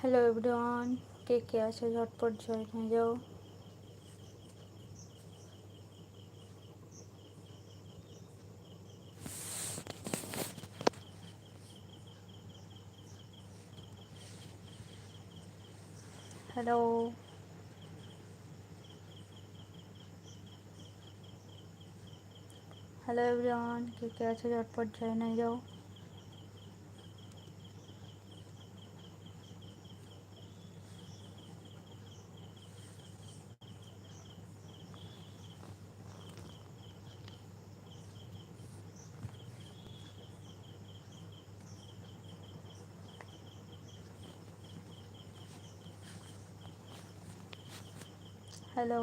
Hello everyone কে কে আছে ঝটপট জয়েন হয়ে যাও হ্যালো হ্যালো এভরিওয়ান কে কে আছে ঝটপট জয়েন হয়ে যাও হ্যালো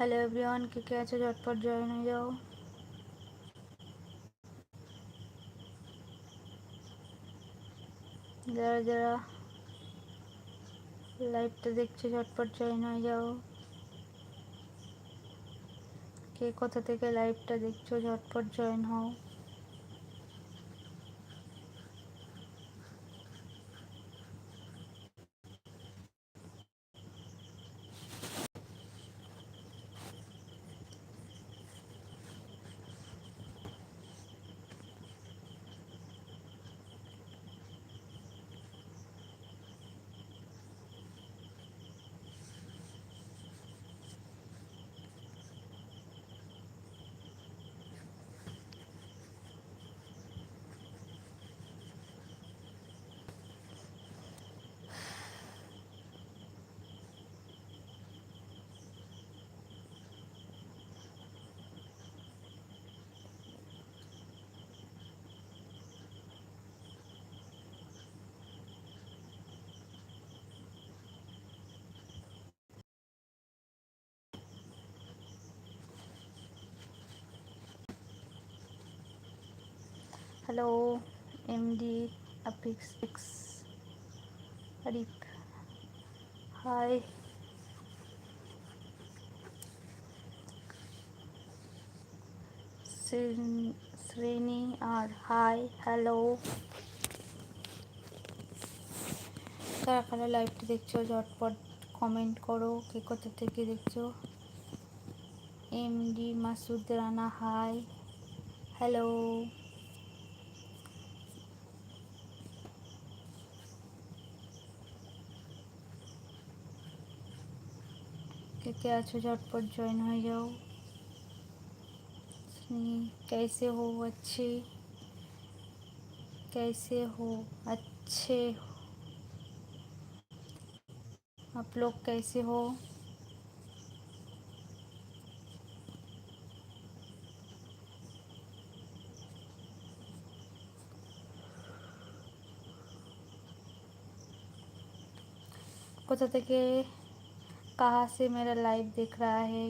হ্যালো এভরিওয়ান, কে কে আছে? ঝটপট জয়েন হয়ে যাও। যারা যারা লাইভটা দেখছ, ঝটপট জয়েন হয়ে যাও। কে কোথা থেকে লাইভটা দেখছ, ঝটপট জয়েন হও। হ্যালো এমডি আপিক্স সিক্স আরিফ হাই শ্রেণি আর হাই হ্যালো কারা কারা লাইভটা দেখছ? ঝটপট কমেন্ট করো। কে কোথা থেকে দেখছ? MD Masud Rana hi hello কে কে আছো झटपट ज्वाइन हो जाओ कैसे हो अच्छे कैसे हो अच्छे आप लोग कैसे हो কোথা থেকে कहाँ से मेरा लाइव देख रहा है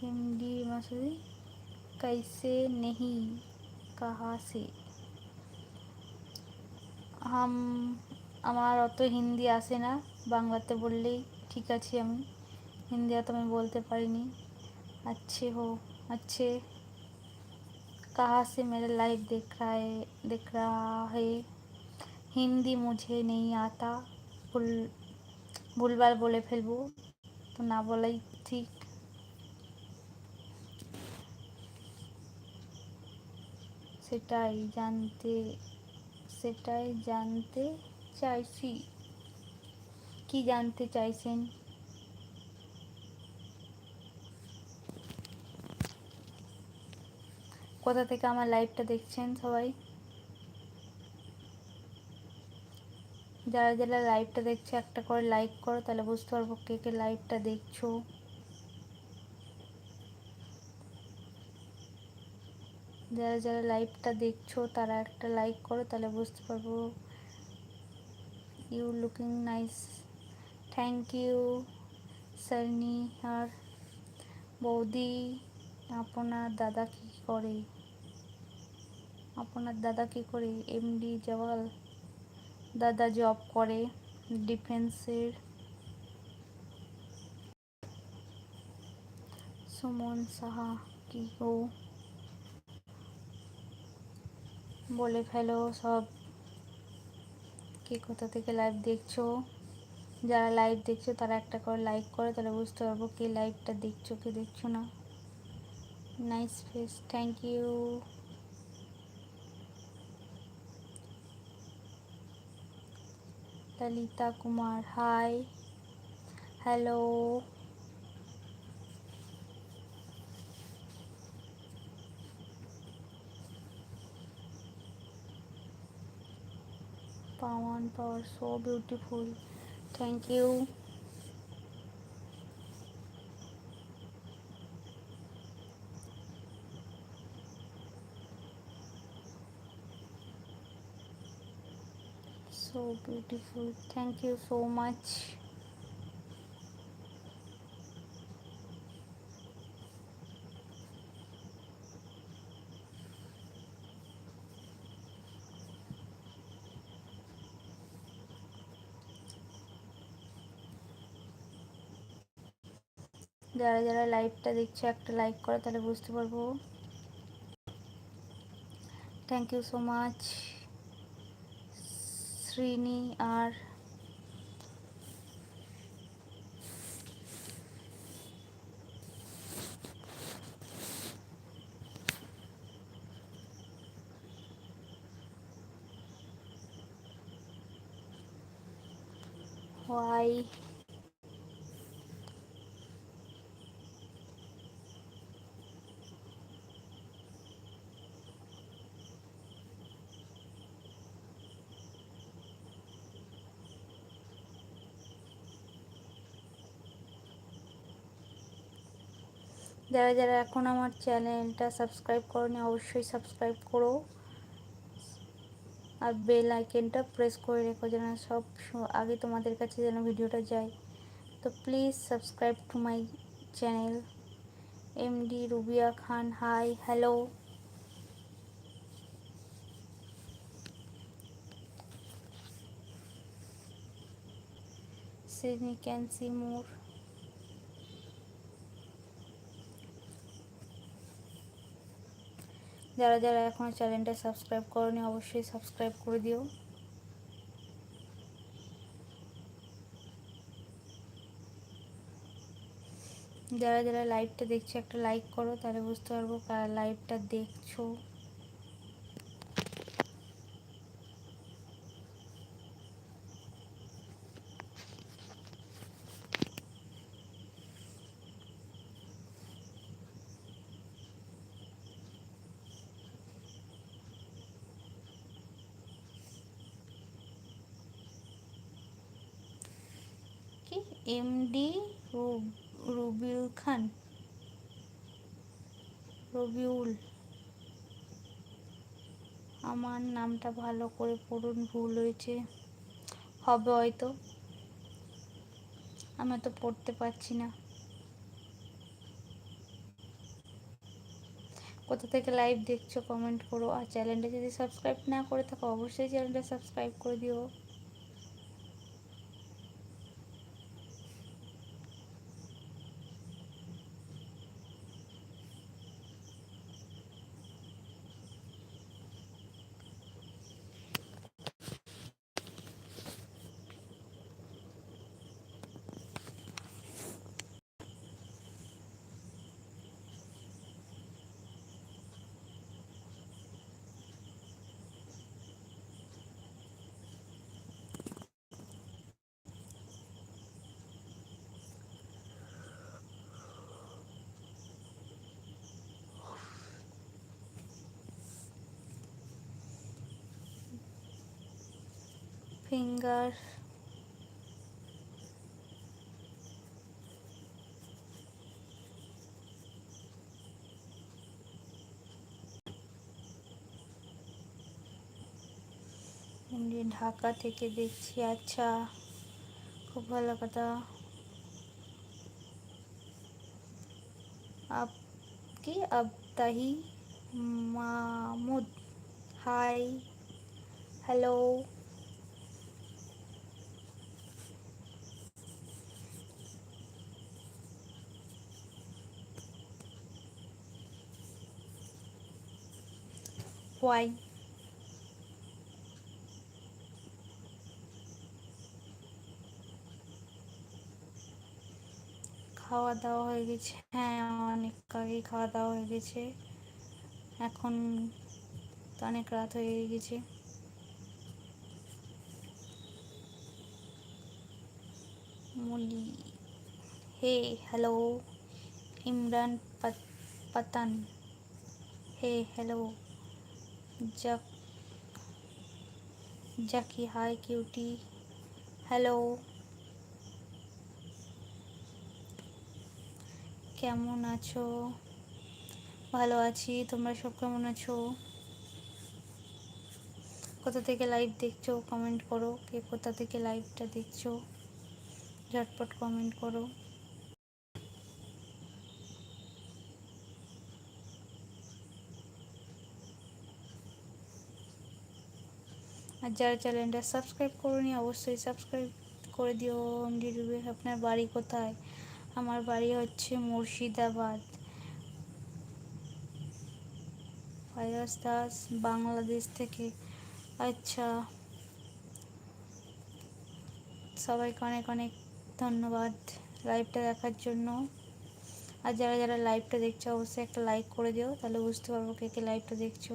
हिंदी मसूरी कैसे नहीं कहाँ से হাম আমার অত হিন্দি আসে না বাংলাতে বললেই ঠিক আছে আমি হিন্দি অত আমি বলতে পারিনি अच्छे हो अच्छे कहाँ से मेरा लाइव देख रहा है देख रहा है হিন্দি মুঝে নেই আতা, ভুল ভুলবার বলে ফেলব, তো না বলাই ঠিক। সেটাই জানতে সেটাই জানতে চাইছি। কি জানতে চাইছেন? কোথা থেকে আমার লাইভটা দেখছেন সবাই? যারা যারা লাইভটা দেখছ, একটা করে লাইক করো, তাহলে বুঝতে পারব কে কে লাইভটা দেখছ। যারা যারা লাইভটা দেখছ, তারা একটা লাইক করো, তাহলে বুঝতে পারব। You looking nice thank you সার্নি আর বৌদি আপনার দাদা কি করে? আপনার দাদা কি করে? এমডি জওয়াল দাদা জব করে ডিফেন্সের সুমন সাহা, কি গো? বলে ফেলো সব। কে কোথা থেকে লাইভ দেখছ? যারা লাইভ দেখছ, তারা একটা করে লাইক করে, তাহলে বুঝতে পারব কে লাইভটা দেখছ, কে দেখছ না। Nice face thank you Lalita Kumar hi hello Pawan Power, so beautiful. Thank you. So beautiful. Thank you so much. যারা যারা লাইভটা দেখছে, একটা লাইক করে, তাহলে বুঝতে পারব thank you so much Srini আর যারা যারা এখন আমার চ্যানেলটা সাবস্ক্রাইব করনি, অবশ্যই সাবস্ক্রাইব করো। আর বেল আইকনটা প্রেস করে রেখো যেন সব আগে তোমাদের কাছে যেন ভিডিওটা যায়। তো please subscribe to my channel MD Rubiya Khan hi hello Sydney can see more. যারা যারা এখনও চ্যানেলটা সাবস্ক্রাইব করনি, অবশ্যই সাবস্ক্রাইব করে দিও। যারা যারা লাইভটা দেখছ, একটা লাইক করো, তাহলে বুঝতে পারব লাইভটা দেখছ কি এমডি রবিউল খান রবিউল আমার নামটা ভালো করে পড়ুন, ভুল হয়েছে। হবে হয়তো। আমি তো পড়তে পারছি না। কোথা থেকে লাইভ দেখছ কমেন্ট করো। আর চ্যানেলটা যদি সাবস্ক্রাইব না করে থাকো, অবশ্যই চ্যানেলটা সাবস্ক্রাইব করে দিও। ফিঙ্গার এমনি ঢাকা থেকে দেখছি আচ্ছা খুব ভালো কথা আপ কি আবতাহি মাহমুদ হাই হ্যালো হোয়াই খাওয়া দাওয়া হয়ে গেছে। হ্যাঁ অনেক আগেই খাওয়া দাওয়া হয়ে গেছে। এখন তো অনেক রাত হয়ে গেছে। Muli, hey, hello, Imran Pathan. Hey, hello. জাক জাকি হাই কিউটি হ্যালো কেমন আছো? ভালো আছি, তোমরা সব কেমন আছো? কোথা থেকে লাইভ দেখছ কমেন্ট করো, কে কোথা থেকে লাইভটা দেখছ? ঝটপট কমেন্ট করো। আর যারা চ্যানেলটা সাবস্ক্রাইব করুনি, অবশ্যই সাবস্ক্রাইব করে দিও। এমডি আপনার বাড়ি কোথায়? আমার বাড়ি হচ্ছে মুর্শিদাবাদ। ফায়াস দাস, বাংলাদেশ থেকে। আচ্ছা। সবাইকে অনেক অনেক ধন্যবাদ লাইভটা দেখার জন্য। আর যারা যারা লাইভটা দেখছ, অবশ্যই একটা লাইক করে দিও, তাহলে বুঝতে পারব কে কে লাইভটা দেখছ।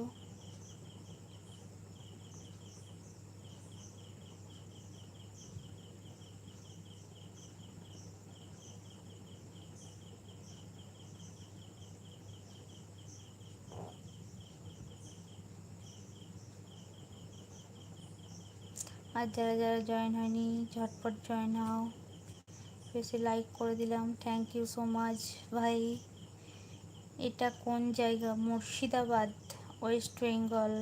আর যারা যারা জয়েন হয়নি, ঝটপট জয়েন হও। বেশি লাইক করে দিলাম। থ্যাংক ইউ সো মাচ ভাই। এটা কোন জায়গা? মুর্শিদাবাদ ওয়েস্ট বেঙ্গল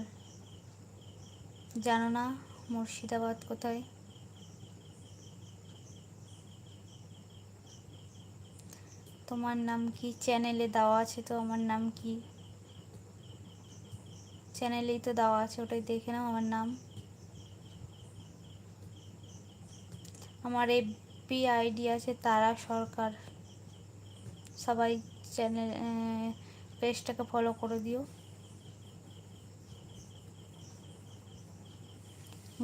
জানো না মুর্শিদাবাদ কোথায়? তোমার নাম কি? চ্যানেলে দেওয়া আছে তো, আমার নাম কি? চ্যানেলেই তো দেওয়া আছে, ওটাই দেখে নাও আমার নাম। আমার এফবি আইডি আছে, তারা সরকার। সবাই চ্যানেল পেজটাকে ফলো করে দিও।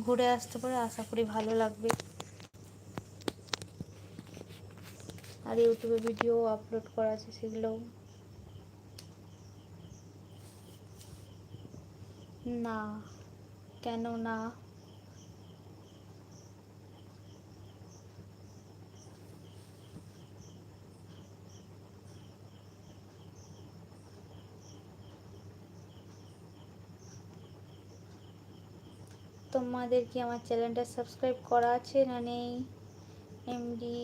ঘুরে আসতে পারে, আশা করি ভালো লাগবে। আর ইউটিউবে ভিডিও আপলোড করা আছে, সেগুলোও। না, কেন না? তোমাদের কি আমার চ্যানেলটা সাবস্ক্রাইব করা আছে না নেই? এমডি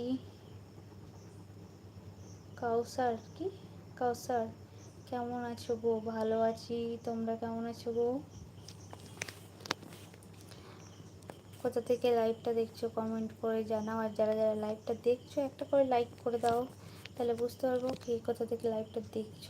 কাউসার কি? কাউসার, কেমন আছো গো? ভালো আছি, তোমরা কেমন আছো গো? কোথা থেকে লাইভটা দেখছ কমেন্ট করে জানাও, আর যারা যারা লাইভটা দেখছ, একটা করে লাইক করে দাও, তাহলে বুঝতে পারব কি কোথা থেকে লাইভটা দেখছ।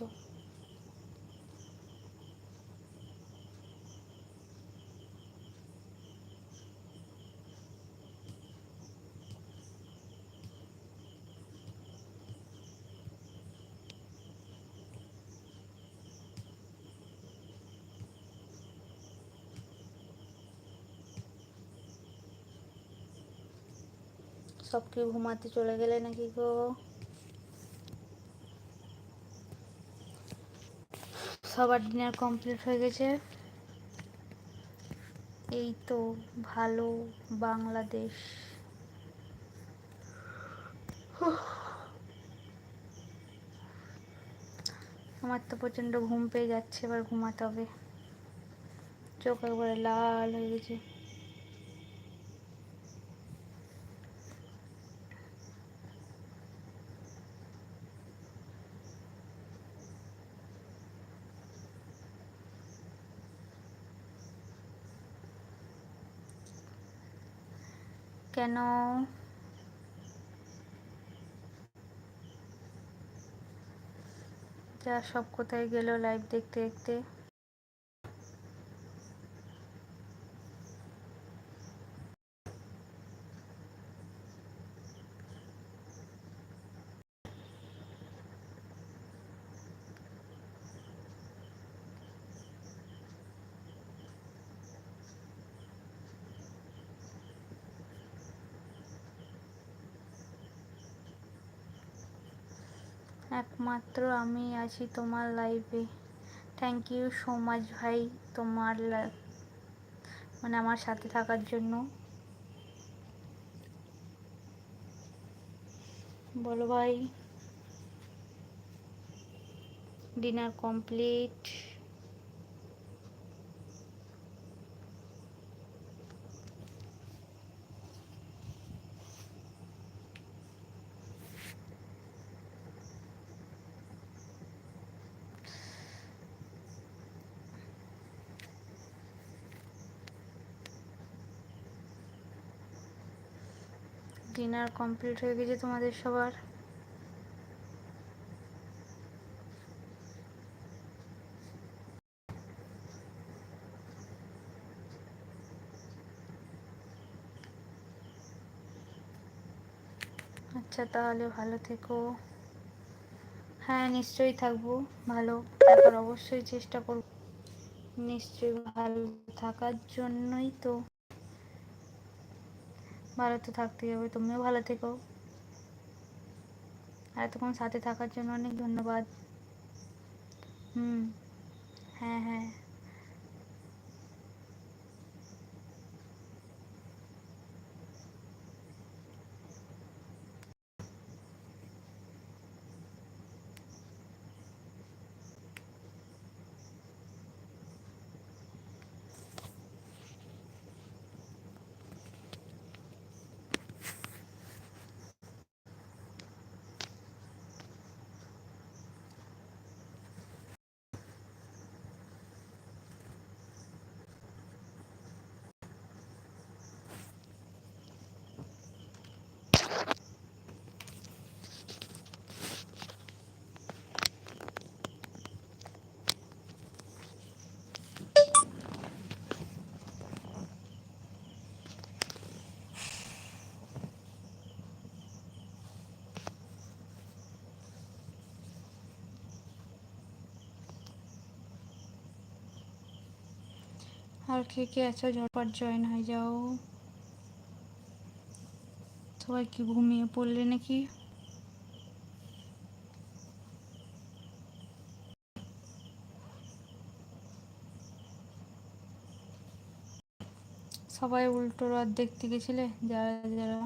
সব কি ঘুমাতে চলে গেলে নাকি গো? সবার ডিনার কমপ্লিট হয়ে গেছে। এই তো ভালো বাংলাদেশ। আমার তো প্রচণ্ড ঘুম পেয়ে যাচ্ছে, এবার ঘুমাতে হবে। চোখ একবারে লাল হয়ে গেছে। কেন? যা সব কোথায় গেল লাইভ দেখতে দেখতে। একমাত্র আমি আছি তোমার লাইফে থ্যাংক ইউ সো মাচ ভাই তোমার মানে আমার সাথে থাকার জন্য। বলো ভাই। ডিনার কমপ্লিট ডিনার কমপ্লিট হয়ে গেছে তোমাদের সবার? আচ্ছা তাহলে ভালো থেকো। হ্যাঁ নিশ্চয়ই থাকব। ভালো। তারপর অবশ্যই চেষ্টা করব। নিশ্চয়ই ভালো থাকার জন্যই তো। ভালো তো থাকতেই হবে, তুমিও ভালো থেকো। আর এতক্ষণ সাথে থাকার জন্য অনেক ধন্যবাদ। হুম হ্যাঁ হ্যাঁ। আর কে কে আছো ঝটপট জয়েন হয়ে যাও সবাই কি ঘুমিয়ে পড়লে নাকি সবাই উল্টো রথ দেখতে গেছিলে যারা যারা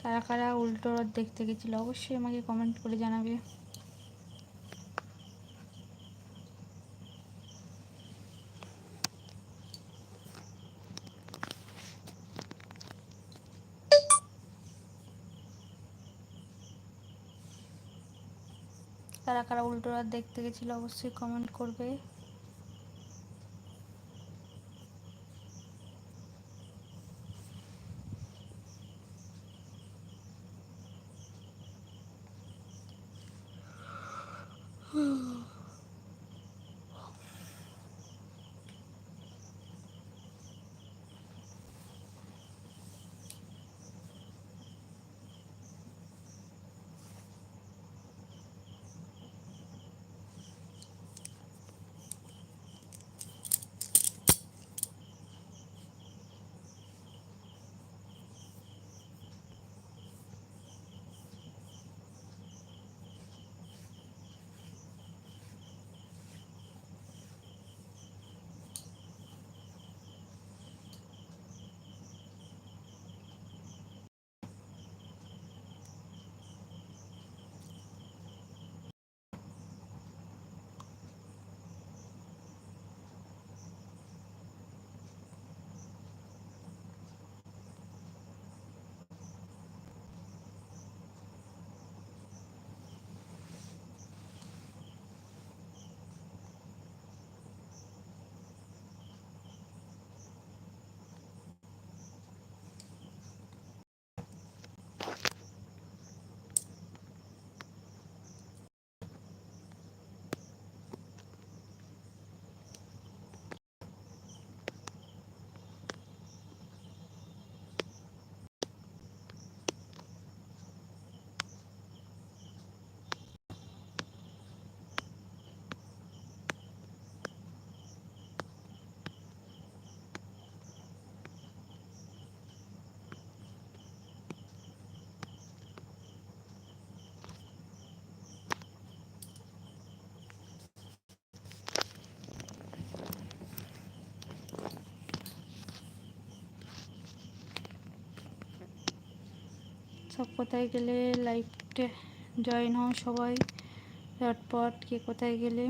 কারা কারা উল্টো রথ দেখতে গেছিল অবশ্যই আমাকে কমেন্ট করে জানাবে কারা কারা উল্টোরা দেখতে গেছিল অবশ্যই কমেন্ট করবে। সব কোথায় গেলে লাইভটা জয়েন হও সবাই ঝটপট কে কোথায় গেলে।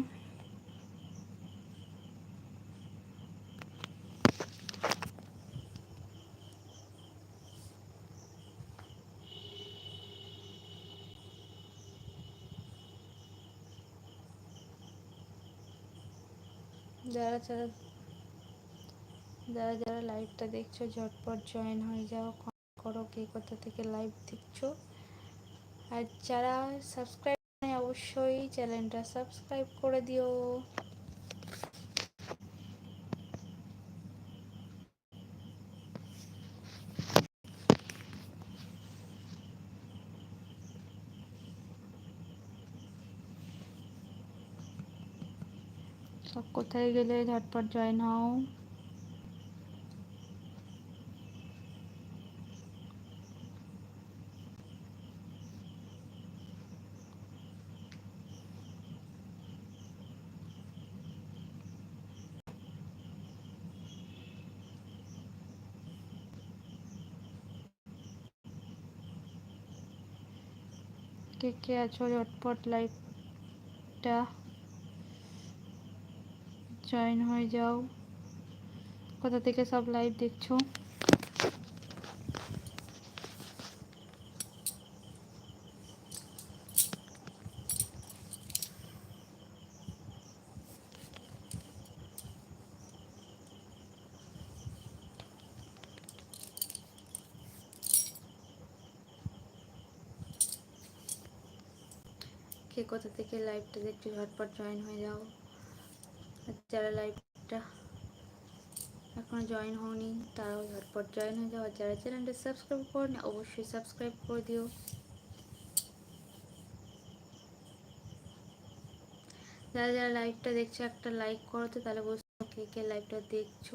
যারা যারা যারা যারা লাইভটা দেখছ ঝটপট জয়েন হয়ে যাও। করো, কে কোথা থেকে লাইভ দেখছ। আর যারা সাবস্ক্রাইব অবশ্যই চ্যানেলটা সাবস্ক্রাইব করে দিও। সব কোথায় গেলে ঝটপট জয়েন হও। কে কে আছো? ঝটপট লাইভটা জয়েন হয়ে যাও। কোথা থেকে সব লাইভ দেখছ? কে কোথা থেকে লাইভটা দেখছ, ঝটপট জয়েন হয়ে যাও। যারা লাইভটা এখনও জয়েন হওনি, তারাও ঝটপট জয়েন হয়ে যাও। যারা চ্যানেলটা সাবস্ক্রাইব করেনি, অবশ্যই সাবস্ক্রাইব করে দিও। যারা যারা লাইভটা দেখছ, একটা লাইক করো তো, তাহলে বুঝতে কে কে লাইভটা দেখছ।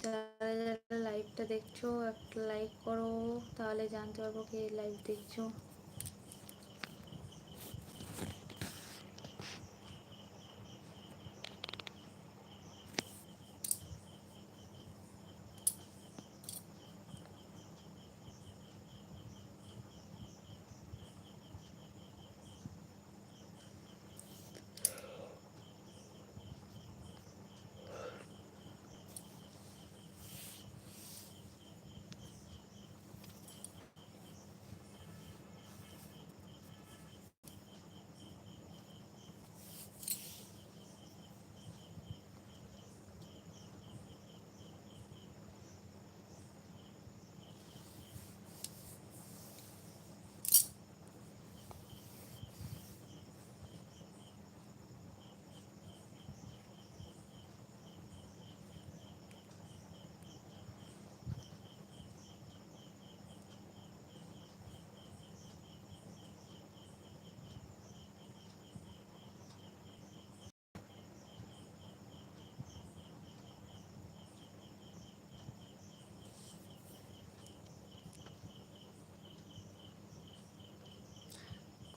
যারা যারা লাইভটা দেখছ একটা লাইক করো তাহলে জানতে পারব কে লাইভ দেখছ।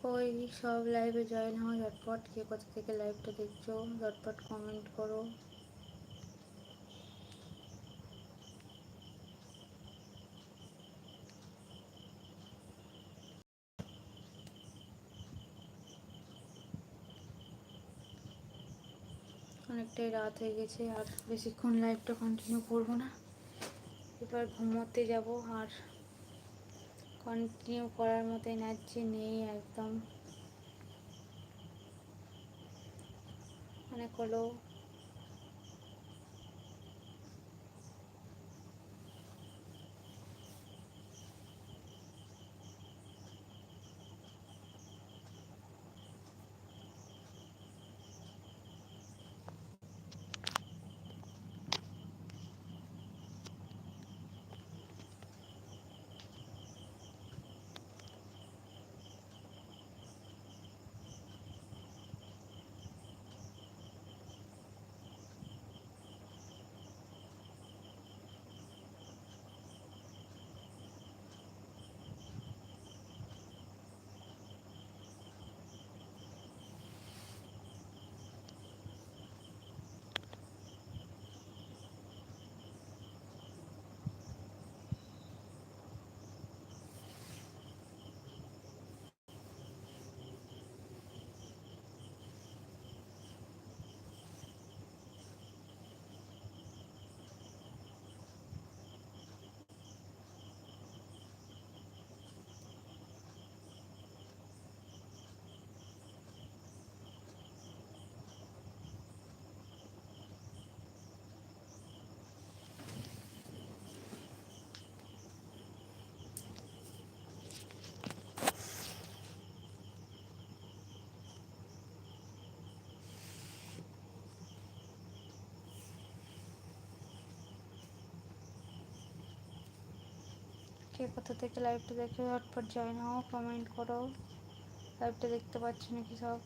কই সব লাইভে জয়েন হও, ঝটপট কে কোথা থেকে লাইভটা দেখছ, ঝটপট কমেন্ট করো। অনেকটাই রাত হয়ে গেছে, আর বেশিক্ষণ লাইভটা কন্টিনিউ করব না। এবার ঘুমোতে যাব, আর কন্টিনিউ করার মতো এনার্জি নেই একদম। অনেক হলো কে কোথা থেকে লাইভটা দেখে ঝটপট জয়েন হও কমেন্ট করো। লাইভটা দেখতে পাচ্ছ নাকি সব?